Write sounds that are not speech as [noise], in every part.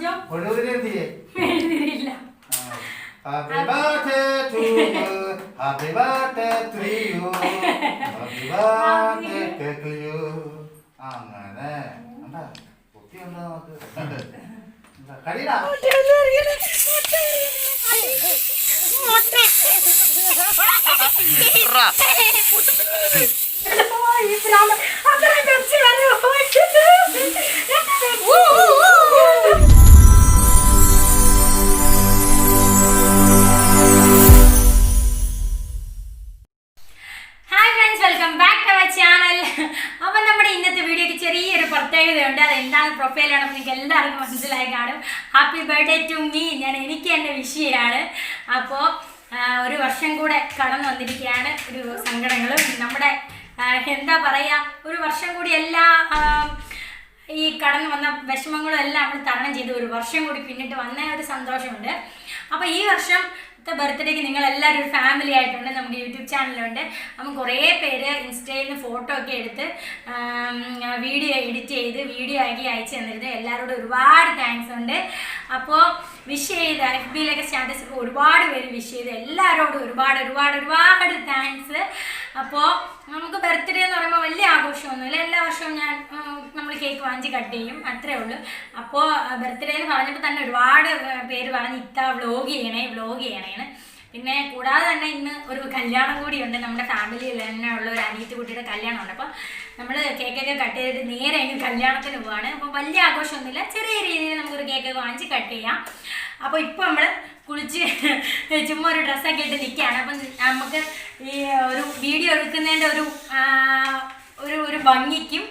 എന്തിയെ? എഴുതിയില്ല. Happy birthday to happy birthday to you. Happy birthday to you. അങ്ങനെ. എന്താ? കുട്ടി ഉണ്ടോ നമുക്ക് എന്താ, കടിയിടാ ഹാപ്പി ബർത്ത്ഡേ ടു മീ ഞാൻ എനിക്ക് എന്റെ വിഷയമാണ് അപ്പോൾ ഒരു വർഷം കൂടെ കടന്നു വന്നിരിക്കുകയാണ്. ഒരു സങ്കടങ്ങളും. നമ്മുടെ എന്താ പറയുക ഒരു വർഷം കൂടി എല്ലാ ഈ കടന്നു വന്ന വിഷമങ്ങളും എല്ലാം നമ്മൾ തരണം ചെയ്ത്. ഒരു വർഷം കൂടി പിന്നിട്ട് വന്ന ഒരു സന്തോഷമുണ്ട്. അപ്പോൾ ഈ വർഷത്തെ ബർത്ത്ഡേക്ക് നിങ്ങൾ എല്ലാവരും ഒരു ഫാമിലി ആയിട്ടുണ്ട് നമ്മുടെ യൂട്യൂബ് ചാനലുണ്ട് അപ്പം കുറേ പേര് ഇൻസ്റ്റയിൽ നിന്ന് ഫോട്ടോ ഒക്കെ എടുത്ത് വീഡിയോ എഡിറ്റ് ചെയ്ത് വീഡിയോ ആക്കി അയച്ചു തന്നിരുന്നു. എല്ലാവരോടും ഒരുപാട് താങ്ക്സ് ഉണ്ട്. അപ്പോൾ വിഷ് ചെയ്ത് എഫ് ബിയിലൊക്കെ സ്റ്റാറ്റസ് ഒക്കെ ഒരുപാട് പേര് വിഷ് ചെയ്ത്. എല്ലാവരോടും ഒരുപാട് ഒരുപാട് ഒരുപാട് താങ്ക്സ് അപ്പോൾ നമുക്ക് ബർത്ത്ഡേ എന്ന് പറയുമ്പോൾ വലിയ ആഘോഷമൊന്നുമില്ല. എല്ലാ വർഷവും ഞാൻ നമ്മൾ കേക്ക് വാങ്ങിച്ച് കട്ട് ചെയ്യും. അത്രേ ഉള്ളൂ. അപ്പോൾ ബർത്ത്ഡേ എന്ന് പറഞ്ഞപ്പോൾ തന്നെ ഒരുപാട് പേര് പറഞ്ഞ് ഇത്ത വ്ലോഗ് ചെയ്യണേ വ്ലോഗ് ചെയ്യണേന്ന്. പിന്നെ കൂടാതെ തന്നെ ഇന്ന് ഒരു കല്യാണം കൂടിയുണ്ട്. നമ്മുടെ ഫാമിലിയിൽ തന്നെ ഉള്ള ഒരു അനിയത്തി കുട്ടിയുടെ കല്യാണമുണ്ട് അപ്പോൾ നമ്മൾ കേക്കൊക്കെ കട്ട് ചെയ്തിട്ട് നേരെ അതിന് കല്യാണത്തിന് പോവാണ്. അപ്പോൾ വലിയ ആഘോഷമൊന്നുമില്ല. ചെറിയ രീതിയിൽ നമുക്കൊരു കേക്കൊക്കെ വാങ്ങിച്ച് കട്ട് ചെയ്യാം. അപ്പോൾ ഇപ്പോൾ നമ്മൾ കുളിച്ച് [laughs] ചുമ്മാ ഒരു ഡ്രസ്സൊക്കെ ഇട്ട് നിൽക്കുകയാണ് അപ്പം നമുക്ക് ഈ ഒരു വീഡിയോ എടുക്കുന്നതിന്റെ ഒരു ഒരു ഒരു ഭംഗിക്കും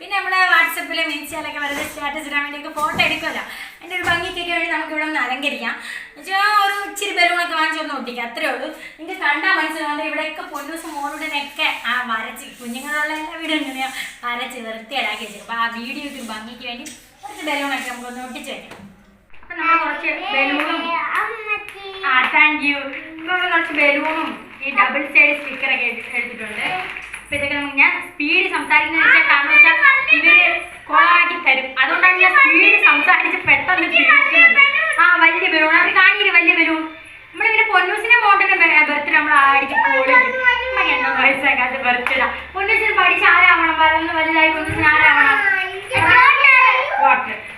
പിന്നെ നമ്മുടെ വാട്സപ്പിലും ഇൻസ്റ്റയിലൊക്കെ വെറുതെ സ്റ്റാറ്റസ് ഇടാൻ വേണ്ടിയൊക്കെ ഫോട്ടോ എടുക്കുമല്ലോ. അതിന്റെ ഒരു ഭംഗിക്കൊക്കെ വേണ്ടി നമുക്ക് ഇവിടെ ഒന്ന് അലങ്കരിക്കാം. എന്നുവെച്ചാൽ ഒരു ഇച്ചിരി ബലൂണൊക്കെ വാങ്ങിച്ചൊന്ന് ഒട്ടിക്കാം. അത്രേ ഉള്ളൂ. നിങ്ങൾക്ക് കണ്ടാൽ മനസ്സിലാവുന്നത് ഇവിടെയൊക്കെ പൊന്നൂസ് മോളുടനെയൊക്കെ ആ വരച്ച് കുഞ്ഞുങ്ങളുള്ള എല്ലാ വീടും ഇങ്ങനെയാണ് വരച്ച് വൃത്തിയിലാക്കി വെച്ചു അപ്പോൾ ആ വീഡിയോക്ക് ഭംഗിക്ക് വേണ്ടി കുറച്ച് ബലൂണൊക്കെ നമുക്കൊന്ന് ഒട്ടിച്ച് വെക്കാം. അപ്പം നമ്മൾ കുറച്ച് ബലൂണും ആ താങ്ക് യു ഇപ്പം നമ്മൾ കുറച്ച് ബലൂണും ഈ ഡബിൾ സൈഡ് സ്റ്റിക്കറൊക്കെ എടുത്തിട്ടുണ്ട്. അപ്പോൾ ഇതൊക്കെ നമുക്ക് ഞാൻ സ്പീഡ് സംസാരിക്കുന്ന വെച്ചാൽ വെച്ചാൽ ഇവർ കൊളാക്കി തരും. അതുകൊണ്ടാണ് ഞാൻ സ്പീഡ് സംസാരിച്ച് പെട്ടെന്ന് ആ വലിയ ബലൂൺ. അവർ കാണിയില്ല വലിയ ബലൂൺ? നമ്മളിങ്ങനെ പൊന്നൂസിനെ മോട്ടന്റെ ബർത്ത്ഡേ നമ്മൾ ആടിച്ച് എണ്ണോ വയസ്സാക്കാത്ത ബർത്ത്ഡേ പൊന്നൂസിന് പഠിച്ച് ആരാവണം? വളർന്ന് വലുതായി പൊന്നൂസിന് ആരാവണം?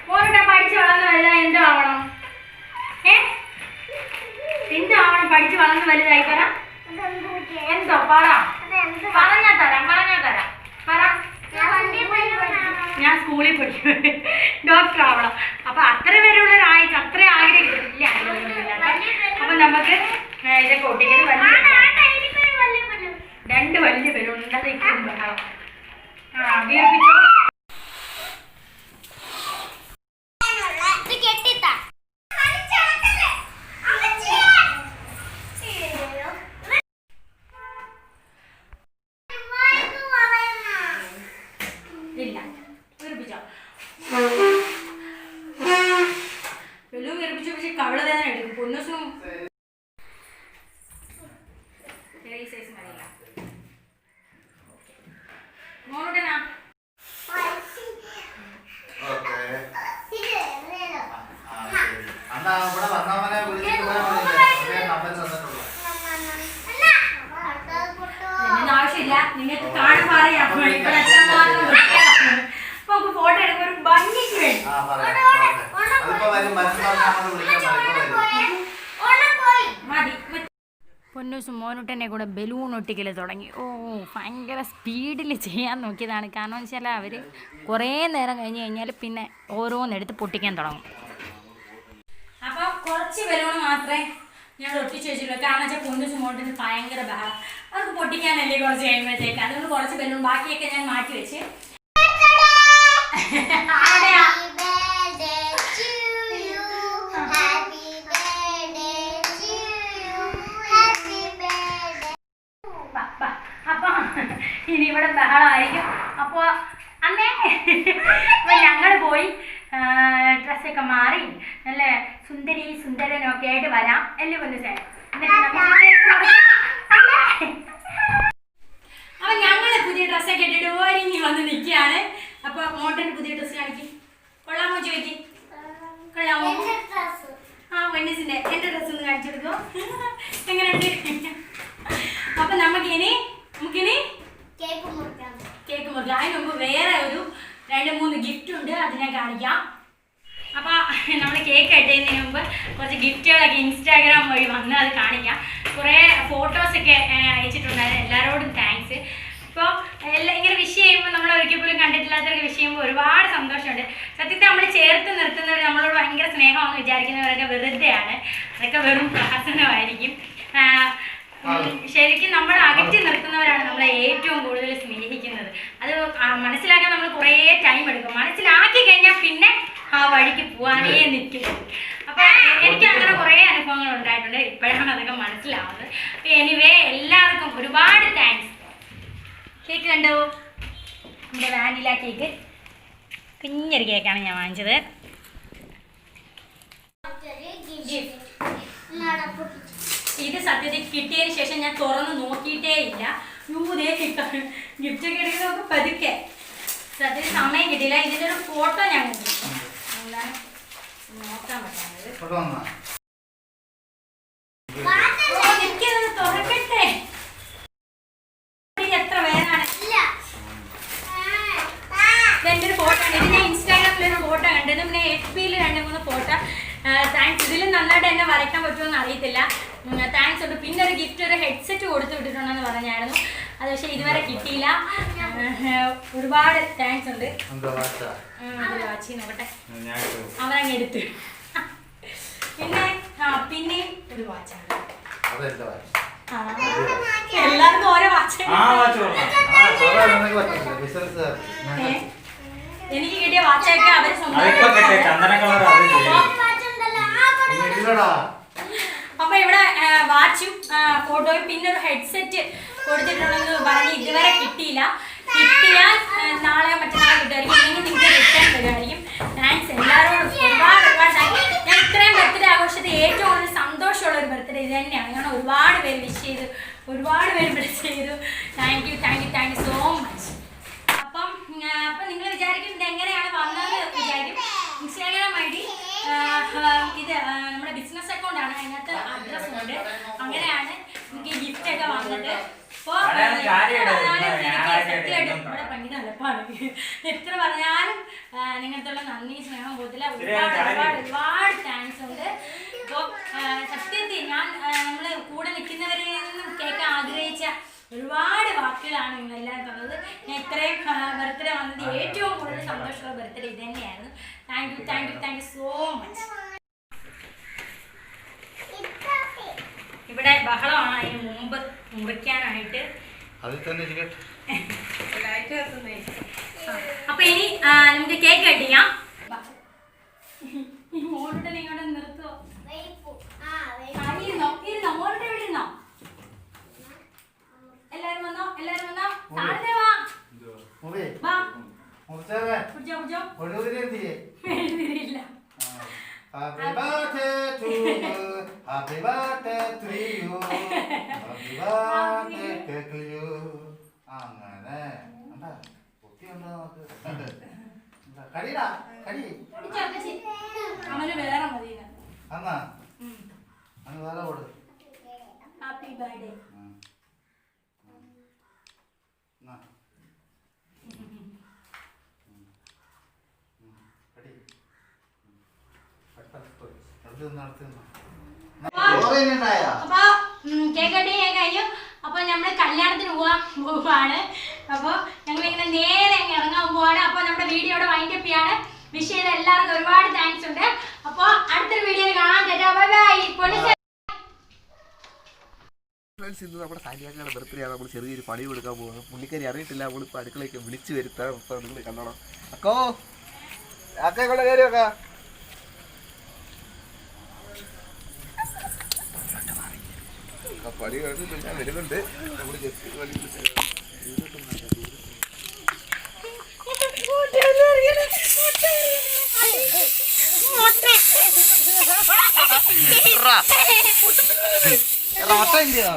മോരുടെ പഠിച്ച് വളർന്ന് വലുതായി എന്താവണം ഏ? ആവണം? പഠിച്ച് വളർന്ന് വലുതായി തരാം എന്തോ പറ. പറഞ്ഞാ തരാം പറഞ്ഞാ തരാം. ഞാൻ സ്കൂളിൽ പഠിക്കും ഡോക്ടർ ആവണം. അപ്പൊ അത്ര വരെയുള്ള ഒരു ആഴ്ച അത്ര ആഗ്രഹിക്കില്ല അപ്പൊ നമുക്ക് ഏ, ഇതൊക്കെ ഒട്ടിക്കുന്നത് വലിയ രണ്ട് വലിയ പേരുണ്ട് അത് ഇപ്പം ആ വീർപ്പിച്ചോ ഇതിന്റെ ആവശ്യമില്ല. നിങ്ങൾക്ക് അറിയാം ഫോട്ടോ എടുക്കുമ്പോൾ ഒരു ഭംഗിക്ക് വേണ്ടി പൊന്നൂസും മോനുട്ടനെ കൂടെ ബലൂൺ ഒട്ടിക്കൽ തുടങ്ങി. ഓ ഭയങ്കര സ്പീഡിൽ ചെയ്യാൻ നോക്കിയതാണ്. കാരണം വെച്ചാൽ അവർ കുറേ നേരം കഴിഞ്ഞ് കഴിഞ്ഞാൽ പിന്നെ ഓരോന്നെടുത്ത് പൊട്ടിക്കാൻ തുടങ്ങും. കുറച്ച് ബലൂൺ മാത്രമേ ഞങ്ങൾ ഒട്ടിച്ച് വെച്ചിട്ടുള്ളൂ. കാരണം വെച്ചാൽ പൊന്നൂസും മോട്ടിന് ഭയങ്കര ബഹളം. അവർക്ക് പൊട്ടിക്കാനല്ലേ കുറച്ച് കഴിയുമ്പോഴത്തേക്ക്. അതുകൊണ്ട് കുറച്ച് ബലൂൺ ബാക്കിയൊക്കെ ഞാൻ മാറ്റി വെച്ച്. ഇനി ഇവിടെ ബഹളമായിരിക്കും. അപ്പൊ അമ്മേ ഞങ്ങൾ പോയി ഡ്രസ്സൊക്കെ മാറി നല്ല സുന്ദരി സുന്ദരനൊക്കെ ആയിട്ട് വരാം. എല്ലാം ഒന്ന് അപ്പൊ ഞങ്ങൾ പുതിയ ഡ്രസ്സൊക്കെ ഇട്ടിട്ട് ഒരുങ്ങി വന്ന് നിൽക്കുകയാണ്. അപ്പൊ മോട്ടന്റെ പുതിയ ഡ്രസ്സ് കാണിക്കും. കൊള്ളാമോ? ചോദിക്കും കൊള്ളാമോ ആ വെണ്ണീസിന്റെ. എന്റെ ഡ്രസ് ഒന്ന് കാണിച്ചു കൊടുക്കോ എങ്ങനെയുണ്ട്? അപ്പൊ നമുക്കിനി നമുക്കിനി കേക്ക് മുറിക്കാം. കേക്ക് മുറിക്കാം. അതിന് മുമ്പ് വേറെ ഒരു രണ്ട് മൂന്ന് ഗിഫ്റ്റ് ഉണ്ട്. അത് ഞാൻ കാണിക്കാം. അപ്പോൾ നമ്മൾ കേക്ക് കട്ട് ചെയ്യുന്നതിന് മുമ്പ് കുറച്ച് ഗിഫ്റ്റുകളൊക്കെ ഇൻസ്റ്റാഗ്രാം വഴി വന്ന് അത് കാണിക്കാം. കുറേ ഫോട്ടോസൊക്കെ അയച്ചിട്ടുണ്ടായിരുന്നു. എല്ലാവരോടും താങ്ക്സ് ഇപ്പോൾ എല്ലാം ഇങ്ങനെ വിഷ് ചെയ്യുമ്പോൾ നമ്മൾ ഒരിക്കൽ പോലും കണ്ടിട്ടില്ലാത്തവർക്ക് വിഷ് ചെയ്യുമ്പോൾ ഒരുപാട് സന്തോഷമുണ്ട്. സത്യത്തെ നമ്മൾ ചേർത്ത് നിർത്തുന്നവർ നമ്മളോട് ഭയങ്കര സ്നേഹമാണെന്ന് വിചാരിക്കുന്നവരൊക്കെ വെറുതെയാണ്. അതൊക്കെ വെറും പ്രഹസനമായിരിക്കും. ശരിക്കും നമ്മൾ അകറ്റി നിർത്തുന്നവരാണ് നമ്മളെ ഏറ്റവും കൂടുതൽ സ്നേഹിക്കുന്നത്. അത് മനസ്സിലാക്കാൻ നമ്മൾ കുറേ ടൈം എടുക്കും മനസ്സിലാക്കി കഴിഞ്ഞാൽ പിന്നെ ആ വഴിക്ക് പോവാനേ നിൽക്കും അപ്പൊ എനിക്ക് അങ്ങനെ കുറേ അനുഭവങ്ങൾ ഉണ്ടായിട്ടുണ്ട്. ഇപ്പോഴാണ് അതൊക്കെ മനസ്സിലാവുന്നത്. അപ്പൊ എനിവേ എല്ലാവർക്കും ഒരുപാട് താങ്ക്സ് കേക്ക് കണ്ടോ? നമ്മുടെ വാനില കേക്ക് കുഞ്ഞൊരു കേക്കാണ് ഞാൻ വാങ്ങിച്ചത്. ഇത് സത്യത്തിൽ കിട്ടിയതിന് ശേഷം ഞാൻ തുറന്ന് നോക്കിയിട്ടേ ഇല്ല. യൂതേ കിട്ടാണ് ഗിഫ്റ്റ് എടുക്കുന്നതൊക്കെ പതുക്കെ. സത്യത്തിൽ സമയം കിട്ടിയില്ല. ഇതിന്റെ ഒരു ഫോട്ടോ ഞാൻ കണ്ടു നോക്കാൻ മൂന്ന് ഫോട്ടോ താങ്ക്സ് ഇതിലും നന്നായിട്ട് എന്നെ വരയ്ക്കാൻ പറ്റുമോ അറിയത്തില്ല. താങ്ക്സ് ഉണ്ട്. പിന്നെ ഒരു ഗിഫ്റ്റ് ഒരു ഹെഡ്സെറ്റ് കൊടുത്തു വിട്ടിട്ടുണ്ടെന്ന് പറഞ്ഞായിരുന്നു. അത് പക്ഷെ ഇതുവരെ കിട്ടിയില്ല. ഒരുപാട് താങ്ക്സ് ഉണ്ട്. വാച്ച? നോക്കട്ടെ. അവനങ്ങ് എടുത്ത്. പിന്നെ ആ പിന്നെയും ഒരു വാച്ചാണ് എല്ലാവർക്കും ഓരോ വാച്ച്. എനിക്ക് കിട്ടിയ വാച്ചൊക്കെ അവർ അതിപ്പോ അപ്പൊ ഇവിടെ വാച്ചും ഫോട്ടോയും പിന്നെ ഒരു ഹെഡ്സെറ്റ് കൊടുത്തിട്ടുണ്ടെന്ന് പറഞ്ഞ് ഇതുവരെ കിട്ടിയില്ല. കിട്ടിയാൽ നാളെ മറ്റന്നാൾ കിട്ടുമായിരിക്കും. അല്ലെങ്കിൽ നിങ്ങൾക്ക് റിട്ടേൺ വരുമായിരിക്കും താങ്ക്സ് എല്ലാവരോടും ഒരുപാട് ഒരുപാട് താങ്ക്സ് ഞാൻ ഇത്രയും ബർത്ത്ഡേ ആഘോഷത്തിൽ ഏറ്റവും കൂടുതൽ സന്തോഷമുള്ള ഒരു ബർത്ത്ഡേ ഇത് തന്നെയാണ്. കാരണം ഒരുപാട് പേര് വിഷ് ചെയ്തു. ഒരുപാട് പേര് വിളിച്ച് ചെയ്തു. Thank you thank you thank you so much അപ്പം അപ്പം നിങ്ങൾ വിചാരിക്കും ഇത് എങ്ങനെയാണ് വന്നത് വിചാരിക്കും. ഇൻസ്റ്റാഗ്രാം ഐ ഡി ഇത് ആ, നമ്മുടെ ബിസിനസ് അക്കൗണ്ട് ആണ് അതിനകത്ത് അഡ്രസ് ഉണ്ട് അങ്ങനെയാണ് എനിക്ക് ഗിഫ്റ്റ് ഒക്കെ വന്നത്. എത്ര പറഞ്ഞാലും നിങ്ങൾക്കുള്ള നന്ദി സ്നേഹം പോകത്തില്ല ഒരുപാട് ഒരുപാട് ഒരുപാട് താങ്ക്സ് ഉണ്ട്. അപ്പോൾ സത്യത്തിൽ ഞാൻ നമ്മൾ കൂടെ നിൽക്കുന്നവരിൽ നിന്നും കേൾക്കാൻ ആഗ്രഹിച്ച ഒരുപാട് വാക്കുകളാണ് നിങ്ങൾ എല്ലാവരും തന്നത് ഞാൻ ഇത്രയും ബർത്ത്ഡേ വന്നത് ഏറ്റവും കൂടുതൽ സന്തോഷമുള്ള ബർത്ത്ഡേ ഇത് തന്നെയായിരുന്നു. Thank you thank you thank you so much ഇവിടെ ബഹളമാണ്. അതിന് മുമ്പ് മുറിക്കാനായിട്ട്. അതിൽ തന്നെ ഇരിക്കട്ടെ. അപ്പൊ ഇനി നമുക്ക് കേക്ക് കട്ട് ചെയ്യാം. മോളുടെ ഇങ്ങോട്ട് നിർത്തുവോ ആ, ഇരുന്നോ ഇരുന്നോ മോളുടെ ഇവിടെ ഇരുന്നോ. എല്ലാരും വന്നോ എല്ലാരും വന്നോ. താഴെ വാ. വാ. മുറിച്ചേവേ കുടിച്ചോ കുടിച്ചോ. അങ്ങനെ കടിടാ കടി കുടിച്ചോ അപ്പച്ചി അവന് വേറെ മതി അന്നാ അന്ന് വേറെ കൊടു. ഹാപ്പി ബർത്ത്ഡേ ഉം. ഉം. നമ്മൾ കല്യാണത്തിന് പോവാൻ പോവാണ്. അപ്പൊ ഞങ്ങൾ ഇങ്ങനെ നേരെ ഇറങ്ങാൻ പോവാണ്. അപ്പോൾ നമ്മുടെ വീഡിയോ ഇവിടെ വൈൻഡ് അപ്പ് ചെയ്യാണ്. വിഷ് ചെയ്ത എല്ലാവർക്കും ഒരുപാട് താങ്ക്സ് ഉണ്ട്. അപ്പോൾ അടുത്തൊരു വീഡിയോയിൽ കാണാൻ പറ്റാം ഫ്രണ്ട്സ് ഇന്ന് നമ്മുടെ സാനിയാക്കയുടെ ബർത്ത്ഡേ ആണ്. നമ്മൾ ചെറിയൊരു പണി കൊടുക്കാൻ പോകുന്നത് പുള്ളിക്കാരി അറിയിട്ടില്ല നമ്മളിപ്പോൾ അടുക്കളയ്ക്ക് വിളിച്ചു വരുത്താൻ നിങ്ങൾ കണ്ടോണം അക്കോ അക്ക കൊണ്ട് കയറി പണി കഴിഞ്ഞിട്ട് ഞാൻ വരുന്നുണ്ട് നമ്മൾ ജസ്റ്റ് പണി റോട്ട ഇല്ലയോ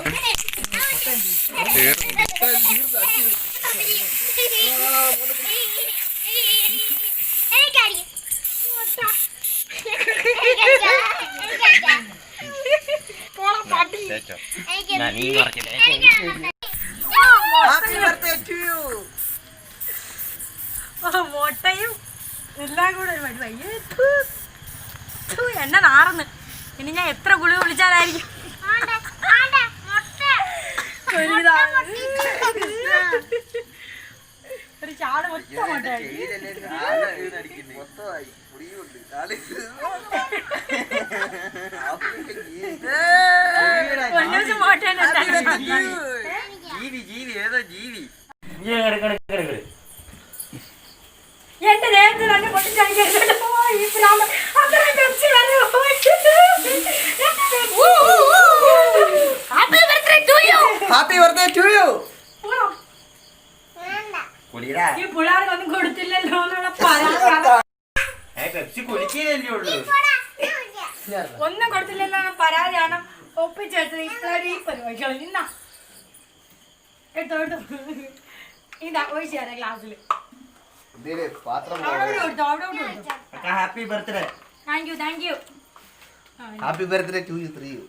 എനിക്കറിയാം ടു യു മുട്ടയും എല്ലാം കൂടെ ഒരു വയ്യ എന്നെ നാറുന്ന്. ഇനി ഞാൻ എത്ര ഗുളിക വിളിച്ചാലായിരിക്കും? ഒരു ചാട് മൊത്തം മുട്ടയാണ് జీవి జీవి ఏదో జీవి ഉള്ളൂ. ഒന്നും കൊടുത്തില്ലെന്ന പരാതിയാണ് ഒപ്പിച്ചെടുത്തത് ഈ പിള്ളേർ ഈ പരിപാടികൾ ഇന്നാ. എടുത്തോ എടുത്തോ. ഇതാ ഒഴിച്ചു തരാം അക്ക happy birthday thank you thank you happy birthday to you three you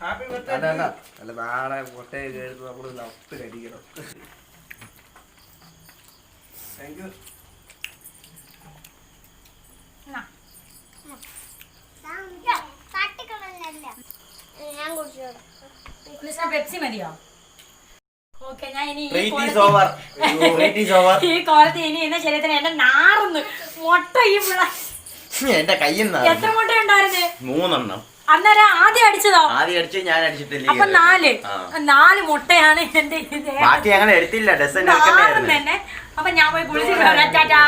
happy birthday അല്ല നാളെ നമ്മൾ കടിക്കണം താങ്ക് യു പെപ്സി മതിയോ? ഓക്കെ ഞാൻ ഇനി ഈ ഓവർ [laughs] ഈ കോലത്ത് ഇനി എന്ന ശരീരത്തിന് എന്റെ നാറുന്നു. മുട്ട ഈ പിള്ള എന്റെ കയ്യിൽ എത്ര മുട്ട ഉണ്ടായിരുന്നു? മൂന്നെണ്ണം. അന്നേരം ആദ്യം അടിച്ചതോ? ആദ്യം അടിച്ച് ഞാൻ അടിച്ചിട്ടില്ല അപ്പൊ നാല്. ആ. നാല് മുട്ടയാണ് എന്റെ ബാക്കി ഞങ്ങൾ എടുത്തില്ല ഡസൻ തന്നെ. അപ്പൊ ഞാൻ പോയി കുളിച്ചിട്ട് വരാം. ടാറ്റാ.